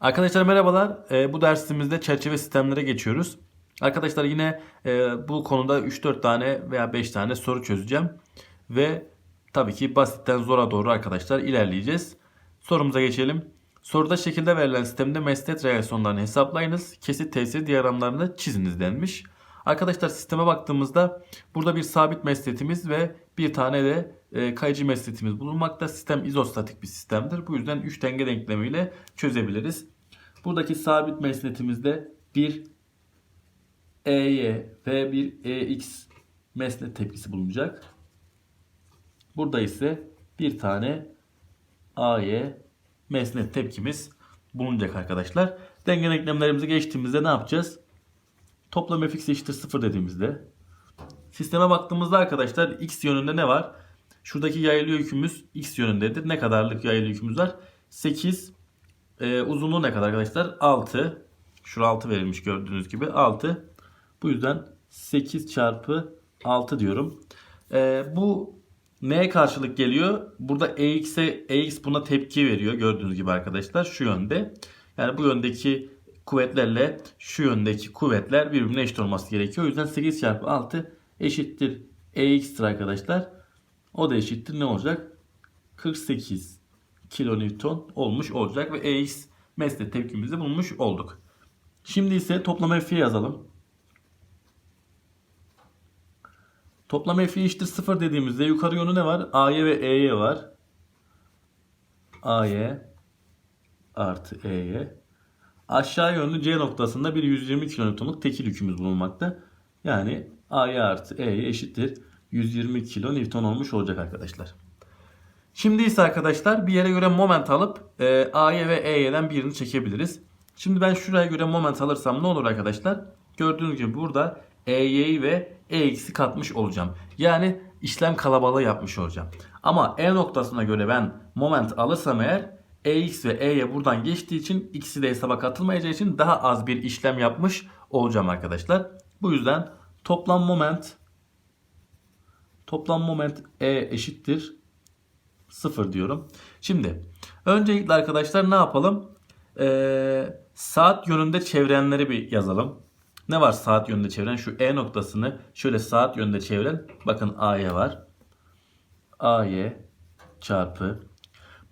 Arkadaşlar merhabalar. Ee, bu dersimizde çerçeve sistemlere geçiyoruz. Arkadaşlar yine e, bu konuda 3-4 tane veya 5 tane soru çözeceğim. Ve tabii ki basitten zora doğru arkadaşlar ilerleyeceğiz. Sorumuza geçelim. Soruda şekilde verilen sistemde mesnet reaksiyonlarını hesaplayınız. Kesit tesir diyagramlarını çiziniz denmiş. Arkadaşlar sisteme baktığımızda burada bir sabit mesnetimiz ve bir tane de e, kayıcı mesnetimiz bulunmakta. Sistem izostatik bir sistemdir. Bu yüzden 3 denge denklemiyle çözebiliriz. Buradaki sabit mesnetimizde bir EY ve bir EX mesnet tepkisi bulunacak. Burada ise bir tane AY mesnet tepkimiz bulunacak arkadaşlar. Denge denklemlerimizi geçtiğimizde ne yapacağız? Toplam fx eşittir 0 dediğimizde sisteme baktığımızda arkadaşlar x yönünde ne var? Şuradaki yaylı yükümüz x yönündedir. Ne kadarlık yaylı yükümüz var? 8 ee, uzunluğu ne kadar arkadaşlar? 6. Şura 6 verilmiş gördüğünüz gibi. 6. Bu yüzden 8 çarpı 6 diyorum. Ee, bu neye karşılık geliyor? Burada EX'e EX buna tepki veriyor gördüğünüz gibi arkadaşlar. Şu yönde. Yani bu yöndeki kuvvetlerle şu yöndeki kuvvetler birbirine eşit olması gerekiyor. O yüzden 8 çarpı 6 eşittir EX'tir arkadaşlar. O da eşittir ne olacak? 48 kilonewton olmuş olacak ve EX mesnet tepkimizi bulmuş olduk. Şimdi ise toplam F'i yazalım. Toplam F'i eşittir 0 dediğimizde yukarı yönü ne var? A'ya ve E'ye var. A'ya artı E'ye. Aşağı yönlü C noktasında bir 120 kilonewtonluk tekil yükümüz bulunmakta. Yani A'ya artı E'ye eşittir 120 kilonewton olmuş olacak arkadaşlar. Şimdi ise arkadaşlar bir yere göre moment alıp e, A'ya ve E'den birini çekebiliriz. Şimdi ben şuraya göre moment alırsam ne olur arkadaşlar? Gördüğünüz gibi burada E'yi ve E'yi katmış olacağım. Yani işlem kalabalığı yapmış olacağım. Ama E noktasına göre ben moment alırsam eğer EX ve E'ye buradan geçtiği için ikisi de hesaba katılmayacağı için daha az bir işlem yapmış olacağım arkadaşlar. Bu yüzden toplam moment toplam moment E eşittir 0 diyorum. Şimdi öncelikle arkadaşlar ne yapalım? Ee, saat yönünde çevrenleri bir yazalım. Ne var saat yönünde çeviren? Şu E noktasını şöyle saat yönünde çeviren. Bakın AY var. AY çarpı.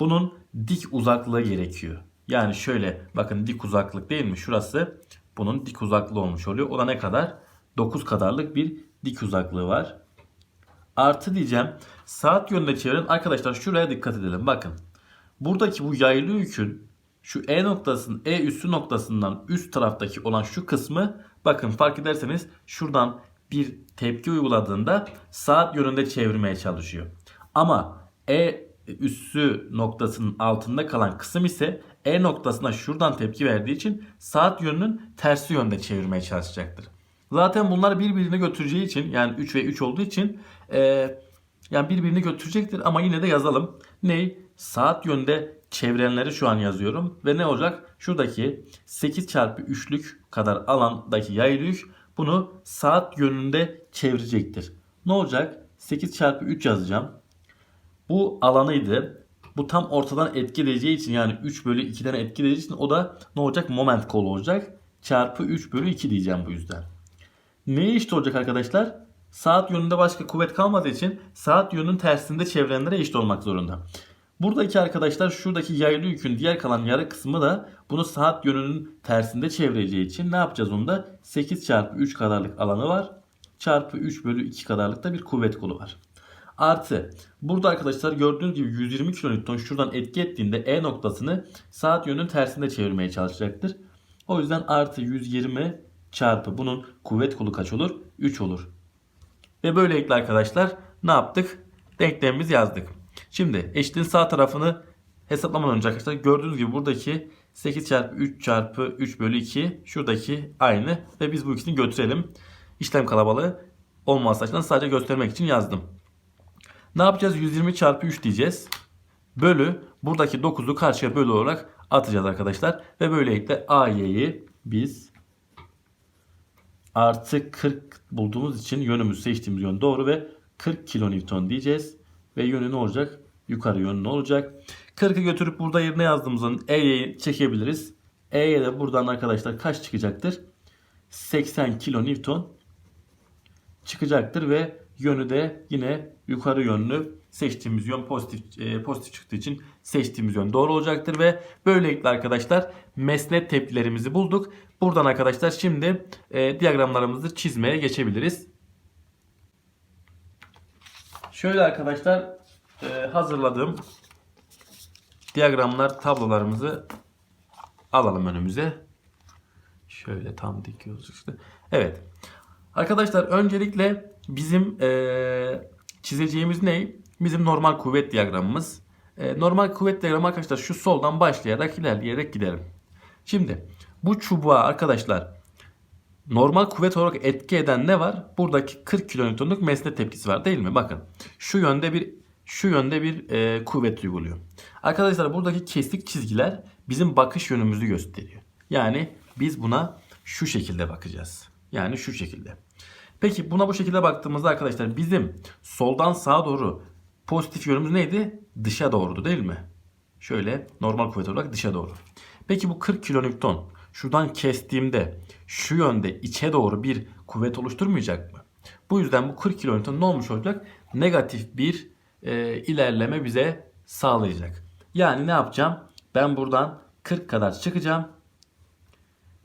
Bunun dik uzaklığı gerekiyor. Yani şöyle bakın dik uzaklık değil mi? Şurası bunun dik uzaklığı olmuş oluyor. O da ne kadar? 9 kadarlık bir dik uzaklığı var. Artı diyeceğim. Saat yönünde çeviren arkadaşlar şuraya dikkat edelim. Bakın. Buradaki bu yaylı yükün şu E noktasının E üssü noktasından üst taraftaki olan şu kısmı bakın fark ederseniz şuradan bir tepki uyguladığında saat yönünde çevirmeye çalışıyor. Ama E üssü noktasının altında kalan kısım ise E noktasına şuradan tepki verdiği için saat yönünün tersi yönde çevirmeye çalışacaktır. Zaten bunlar birbirini götüreceği için yani 3 ve 3 olduğu için e, yani birbirini götürecektir ama yine de yazalım. Ney? Saat yönde çevrenleri şu an yazıyorum. Ve ne olacak? Şuradaki 8 çarpı 3'lük kadar alandaki yaylı bunu saat yönünde çevirecektir. Ne olacak? 8 çarpı 3 yazacağım. Bu alanıydı. Bu tam ortadan etkileyeceği için yani 3 bölü 2'den etkileyeceği için o da ne olacak? Moment kolu olacak. Çarpı 3 bölü 2 diyeceğim bu yüzden. Neye eşit olacak arkadaşlar? Saat yönünde başka kuvvet kalmadığı için saat yönünün tersinde çevrenlere eşit olmak zorunda. Buradaki arkadaşlar şuradaki yaylı yükün diğer kalan yarı kısmı da bunu saat yönünün tersinde çevireceği için ne yapacağız onda? 8 çarpı 3 kadarlık alanı var. Çarpı 3 bölü 2 kadarlık da bir kuvvet kolu var. Artı burada arkadaşlar gördüğünüz gibi 120 kilonewton şuradan etki ettiğinde E noktasını saat yönünün tersinde çevirmeye çalışacaktır. O yüzden artı 120 çarpı bunun kuvvet kolu kaç olur? 3 olur. Ve böylelikle arkadaşlar ne yaptık? Denklemimizi yazdık. Şimdi eşitliğin sağ tarafını hesaplamadan önce arkadaşlar gördüğünüz gibi buradaki 8 çarpı 3 çarpı 3 bölü 2 şuradaki aynı ve biz bu ikisini götürelim. İşlem kalabalığı olması açısından sadece göstermek için yazdım. Ne yapacağız? 120 çarpı 3 diyeceğiz. Bölü buradaki 9'u karşıya bölü olarak atacağız arkadaşlar. Ve böylelikle AY'yi biz artı 40 bulduğumuz için yönümüzü seçtiğimiz yön doğru ve 40 kilonewton diyeceğiz. Ve yönü ne olacak? Yukarı yönü ne olacak? 40'ı götürüp burada yerine yazdığımızın E'yi çekebiliriz. E'ye de buradan arkadaşlar kaç çıkacaktır? 80 kilonewton çıkacaktır ve yönü de yine yukarı yönlü seçtiğimiz yön pozitif e, pozitif çıktığı için seçtiğimiz yön doğru olacaktır ve böylelikle arkadaşlar mesnet tepkilerimizi bulduk. Buradan arkadaşlar şimdi e, diyagramlarımızı çizmeye geçebiliriz. Şöyle arkadaşlar e, hazırladığım diyagramlar tablolarımızı alalım önümüze. Şöyle tam dikiyoruz işte. Evet. Arkadaşlar öncelikle bizim e, çizeceğimiz ne? Bizim normal kuvvet diyagramımız. E, normal kuvvet diyagramı arkadaşlar şu soldan başlayarak ilerleyerek gidelim. Şimdi bu çubuğa arkadaşlar normal kuvvet olarak etki eden ne var? Buradaki 40 kilonewtonluk mesnet tepkisi var değil mi? Bakın şu yönde bir şu yönde bir e, kuvvet uyguluyor. Arkadaşlar buradaki kesik çizgiler bizim bakış yönümüzü gösteriyor. Yani biz buna şu şekilde bakacağız. Yani şu şekilde. Peki buna bu şekilde baktığımızda arkadaşlar bizim soldan sağa doğru pozitif yönümüz neydi? Dışa doğrudu değil mi? Şöyle normal kuvvet olarak dışa doğru. Peki bu 40 kilonewton şuradan kestiğimde şu yönde içe doğru bir kuvvet oluşturmayacak mı? Bu yüzden bu 40 kilonewton ne olmuş olacak? Negatif bir e, ilerleme bize sağlayacak. Yani ne yapacağım? Ben buradan 40 kadar çıkacağım.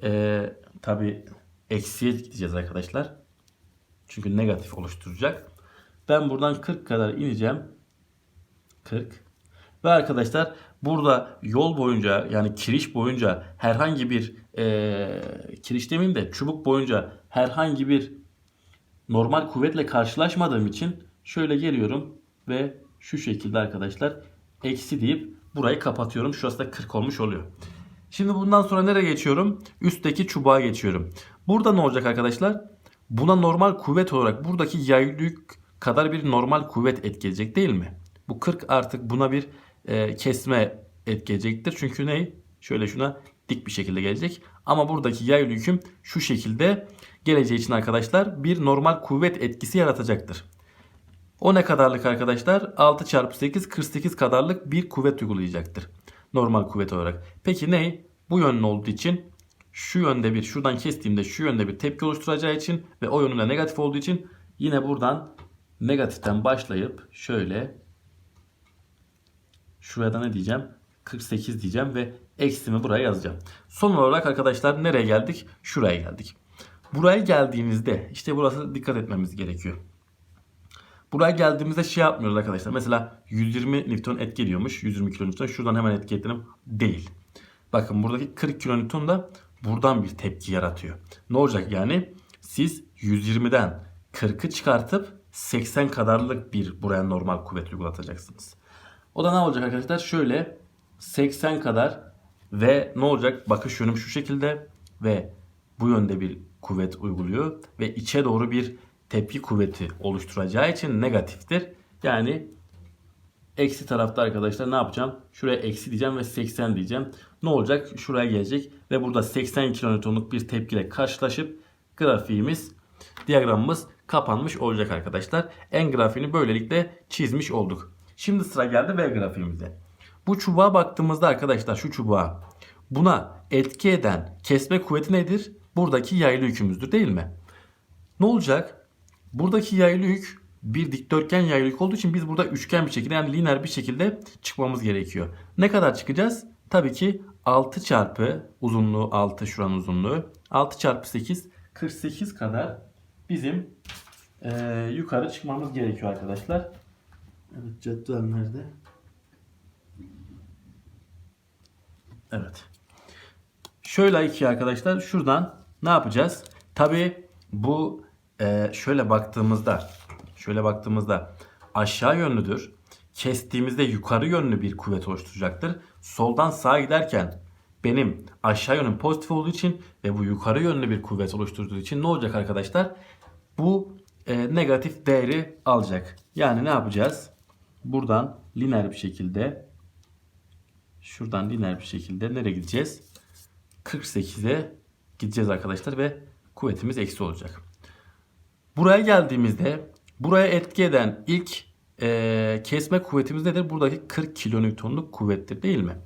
E, Tabi eksiye gideceğiz arkadaşlar. Çünkü negatif oluşturacak. Ben buradan 40 kadar ineceğim. 40. Ve arkadaşlar burada yol boyunca yani kiriş boyunca herhangi bir e, kiriş demeyeyim de çubuk boyunca herhangi bir normal kuvvetle karşılaşmadığım için şöyle geliyorum ve şu şekilde arkadaşlar eksi deyip burayı kapatıyorum. Şurası da 40 olmuş oluyor. Şimdi bundan sonra nereye geçiyorum? Üstteki çubuğa geçiyorum. Burada ne olacak arkadaşlar? Buna normal kuvvet olarak buradaki yaylük kadar bir normal kuvvet etkileyecek değil mi? Bu 40 artık buna bir e, kesme etkileyecektir. Çünkü ne? Şöyle şuna dik bir şekilde gelecek. Ama buradaki yay yüküm şu şekilde geleceği için arkadaşlar bir normal kuvvet etkisi yaratacaktır. O ne kadarlık arkadaşlar? 6 çarpı 8 48 kadarlık bir kuvvet uygulayacaktır. Normal kuvvet olarak. Peki ne? Bu yönlü olduğu için şu yönde bir şuradan kestiğimde şu yönde bir tepki oluşturacağı için ve o yönünde negatif olduğu için yine buradan negatiften başlayıp şöyle şuraya da ne diyeceğim? 48 diyeceğim ve eksimi buraya yazacağım. Son olarak arkadaşlar nereye geldik? Şuraya geldik. Buraya geldiğimizde işte burası dikkat etmemiz gerekiyor. Buraya geldiğimizde şey yapmıyoruz arkadaşlar. Mesela 120 Newton etki ediyormuş. 120 kN. Şuradan hemen etki edelim. Değil. Bakın buradaki 40 kN da buradan bir tepki yaratıyor. Ne olacak yani? Siz 120'den 40'ı çıkartıp 80 kadarlık bir buraya normal kuvvet uygulatacaksınız. O da ne olacak arkadaşlar? Şöyle 80 kadar ve ne olacak? Bakış yönüm şu şekilde ve bu yönde bir kuvvet uyguluyor ve içe doğru bir tepki kuvveti oluşturacağı için negatiftir. Yani eksi tarafta arkadaşlar ne yapacağım? Şuraya eksi diyeceğim ve 80 diyeceğim. Ne olacak? Şuraya gelecek ve burada 80 kilonewtonluk bir tepkiyle karşılaşıp grafiğimiz, diyagramımız kapanmış olacak arkadaşlar. En grafiğini böylelikle çizmiş olduk. Şimdi sıra geldi V grafiğimize. Bu çubuğa baktığımızda arkadaşlar şu çubuğa buna etki eden kesme kuvveti nedir? Buradaki yaylı yükümüzdür değil mi? Ne olacak? Buradaki yaylı yük bir dikdörtgen yaylı yük olduğu için biz burada üçgen bir şekilde yani lineer bir şekilde çıkmamız gerekiyor. Ne kadar çıkacağız? Tabii ki 6 çarpı uzunluğu 6 şuranın uzunluğu 6 çarpı 8 48 kadar bizim e, yukarı çıkmamız gerekiyor arkadaşlar. Evet cetvel nerede? Evet. Şöyle iki arkadaşlar şuradan ne yapacağız? Tabii bu e, şöyle baktığımızda şöyle baktığımızda aşağı yönlüdür. Kestiğimizde yukarı yönlü bir kuvvet oluşturacaktır. Soldan sağa giderken benim aşağı yönüm pozitif olduğu için ve bu yukarı yönlü bir kuvvet oluşturduğu için ne olacak arkadaşlar? Bu e, negatif değeri alacak. Yani ne yapacağız? Buradan lineer bir şekilde şuradan lineer bir şekilde nereye gideceğiz? 48'e gideceğiz arkadaşlar ve kuvvetimiz eksi olacak. Buraya geldiğimizde buraya etki eden ilk e, kesme kuvvetimiz nedir? Buradaki 40 kilonewtonluk kuvvettir değil mi?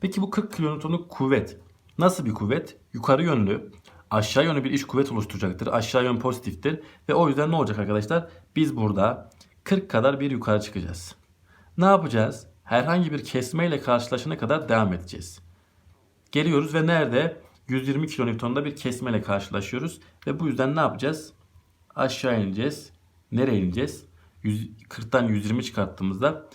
Peki bu 40 kilonewtonluk kuvvet nasıl bir kuvvet? Yukarı yönlü, aşağı yönlü bir iç kuvvet oluşturacaktır. Aşağı yön pozitiftir. Ve o yüzden ne olacak arkadaşlar? Biz burada 40 kadar bir yukarı çıkacağız. Ne yapacağız? Herhangi bir kesme ile karşılaşana kadar devam edeceğiz. Geliyoruz ve nerede? 120 kilonewtonda bir kesme ile karşılaşıyoruz. Ve bu yüzden ne yapacağız? Aşağı ineceğiz. Nereye ineceğiz? 100, 40'tan 120 çıkarttığımızda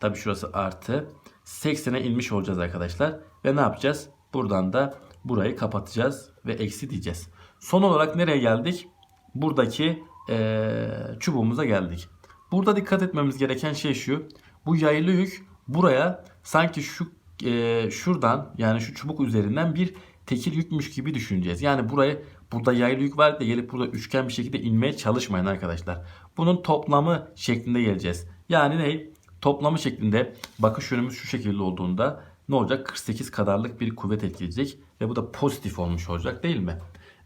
tabi şurası artı 80'e inmiş olacağız arkadaşlar. Ve ne yapacağız? Buradan da burayı kapatacağız ve eksi diyeceğiz. Son olarak nereye geldik? Buradaki eee, çubuğumuza geldik. Burada dikkat etmemiz gereken şey şu. Bu yaylı yük buraya sanki şu eee, şuradan yani şu çubuk üzerinden bir tekil yükmüş gibi düşüneceğiz. Yani buraya burada yaylı yük var da gelip burada üçgen bir şekilde inmeye çalışmayın arkadaşlar. Bunun toplamı şeklinde geleceğiz. Yani ne? Toplamı şeklinde bakış yönümüz şu şekilde olduğunda ne olacak? 48 kadarlık bir kuvvet etkileyecek ve bu da pozitif olmuş olacak değil mi?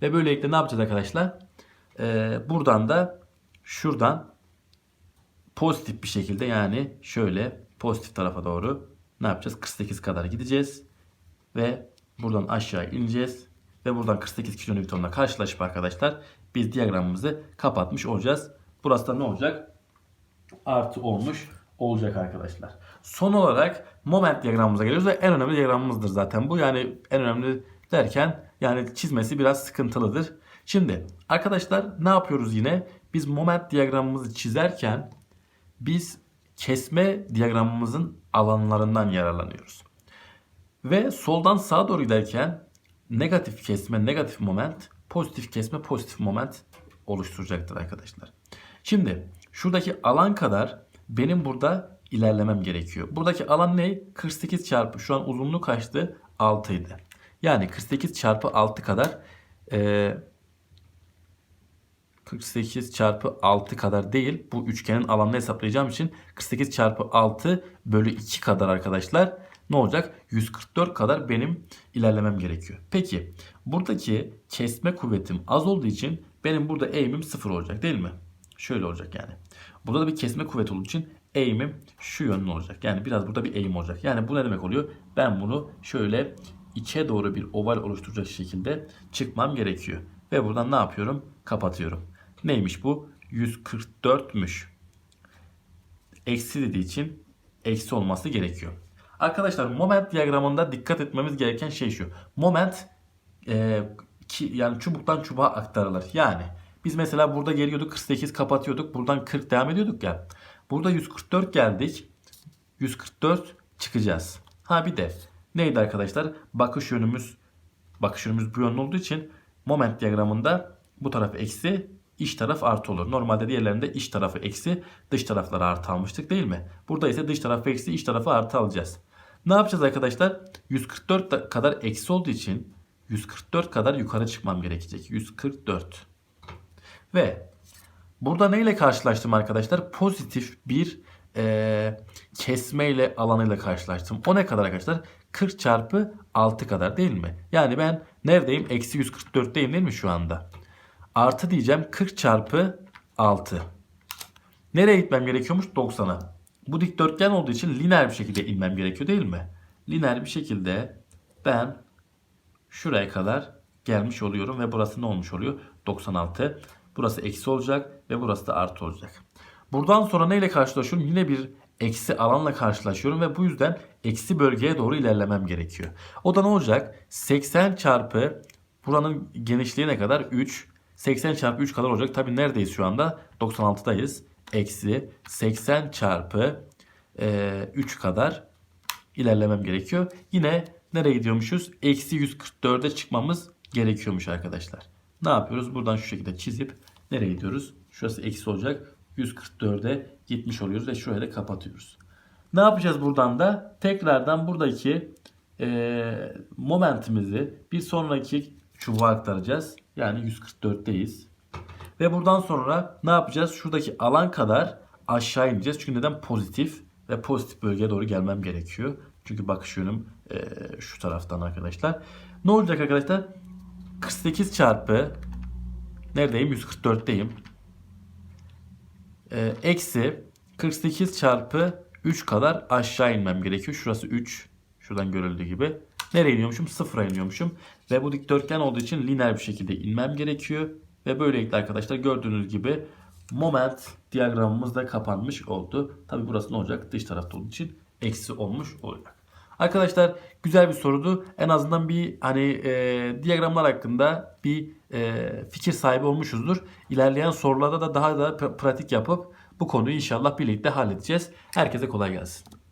Ve böylelikle ne yapacağız arkadaşlar? Ee, buradan da şuradan pozitif bir şekilde yani şöyle pozitif tarafa doğru ne yapacağız? 48 kadar gideceğiz ve buradan aşağı ineceğiz ve buradan 48 kilonewtonla karşılaşıp arkadaşlar biz diyagramımızı kapatmış olacağız. Burası da ne olacak? Artı olmuş olacak arkadaşlar. Son olarak moment diyagramımıza geliyoruz ve en önemli diyagramımızdır zaten bu. Yani en önemli derken yani çizmesi biraz sıkıntılıdır. Şimdi arkadaşlar ne yapıyoruz yine? Biz moment diyagramımızı çizerken biz kesme diyagramımızın alanlarından yararlanıyoruz. Ve soldan sağa doğru giderken negatif kesme, negatif moment, pozitif kesme, pozitif moment oluşturacaktır arkadaşlar. Şimdi şuradaki alan kadar benim burada ilerlemem gerekiyor. Buradaki alan ne? 48 çarpı şu an uzunluğu kaçtı? 6 idi. Yani 48 çarpı 6 kadar e, 48 çarpı 6 kadar değil. Bu üçgenin alanını hesaplayacağım için 48 çarpı 6 bölü 2 kadar arkadaşlar ne olacak? 144 kadar benim ilerlemem gerekiyor. Peki buradaki kesme kuvvetim az olduğu için benim burada eğimim 0 olacak değil mi? Şöyle olacak yani. Burada da bir kesme kuvveti olduğu için eğimim şu yönlü olacak. Yani biraz burada bir eğim olacak. Yani bu ne demek oluyor? Ben bunu şöyle içe doğru bir oval oluşturacak şekilde çıkmam gerekiyor. Ve buradan ne yapıyorum? Kapatıyorum. Neymiş bu? 144'müş. Eksi dediği için eksi olması gerekiyor. Arkadaşlar moment diyagramında dikkat etmemiz gereken şey şu. Moment e, ki, yani çubuktan çubuğa aktarılır. Yani biz mesela burada geliyorduk 48 kapatıyorduk. Buradan 40 devam ediyorduk ya. Burada 144 geldik. 144 çıkacağız. Ha bir de neydi arkadaşlar? Bakış yönümüz bakış yönümüz bu yönlü olduğu için moment diyagramında bu taraf eksi iç taraf artı olur. Normalde diğerlerinde iç tarafı eksi dış tarafları artı almıştık değil mi? Burada ise dış tarafı eksi iç tarafı artı alacağız. Ne yapacağız arkadaşlar? 144 kadar eksi olduğu için 144 kadar yukarı çıkmam gerekecek. 144. Ve burada neyle karşılaştım arkadaşlar? Pozitif bir e, kesme ile alanıyla karşılaştım. O ne kadar arkadaşlar? 40 çarpı 6 kadar değil mi? Yani ben neredeyim? Eksi 144'teyim değil mi şu anda? Artı diyeceğim 40 çarpı 6. Nereye gitmem gerekiyormuş? 90'a. Bu dikdörtgen olduğu için lineer bir şekilde inmem gerekiyor değil mi? Lineer bir şekilde ben şuraya kadar gelmiş oluyorum ve burası ne olmuş oluyor? 96. Burası eksi olacak ve burası da artı olacak. Buradan sonra neyle karşılaşıyorum? Yine bir eksi alanla karşılaşıyorum ve bu yüzden eksi bölgeye doğru ilerlemem gerekiyor. O da ne olacak? 80 çarpı buranın genişliği ne kadar? 3. 80 çarpı 3 kadar olacak. Tabi neredeyiz şu anda? 96'dayız. Eksi 80 çarpı e, 3 kadar ilerlemem gerekiyor. Yine nereye gidiyormuşuz? Eksi 144'e çıkmamız gerekiyormuş arkadaşlar. Ne yapıyoruz? Buradan şu şekilde çizip nereye gidiyoruz? Şurası eksi olacak. 144'e gitmiş oluyoruz ve şurayı da kapatıyoruz. Ne yapacağız buradan da? Tekrardan buradaki e, momentimizi bir sonraki çubuğa aktaracağız. Yani 144'teyiz. Ve buradan sonra ne yapacağız? Şuradaki alan kadar aşağı ineceğiz. Çünkü neden? Pozitif ve pozitif bölgeye doğru gelmem gerekiyor. Çünkü bakış yönüm e, şu taraftan arkadaşlar. Ne olacak arkadaşlar? 48 çarpı neredeyim? 144'teyim. E, eksi 48 çarpı 3 kadar aşağı inmem gerekiyor. Şurası 3. Şuradan görüldüğü gibi. Nereye iniyormuşum? Sıfıra iniyormuşum. Ve bu dikdörtgen olduğu için lineer bir şekilde inmem gerekiyor. Ve böylelikle arkadaşlar gördüğünüz gibi moment diyagramımız da kapanmış oldu. Tabi burası ne olacak? Dış tarafta olduğu için eksi olmuş olacak. Arkadaşlar güzel bir sorudu. En azından bir hani e, diyagramlar hakkında bir e, fikir sahibi olmuşuzdur. İlerleyen sorularda da daha da pra- pratik yapıp bu konuyu inşallah birlikte halledeceğiz. Herkese kolay gelsin.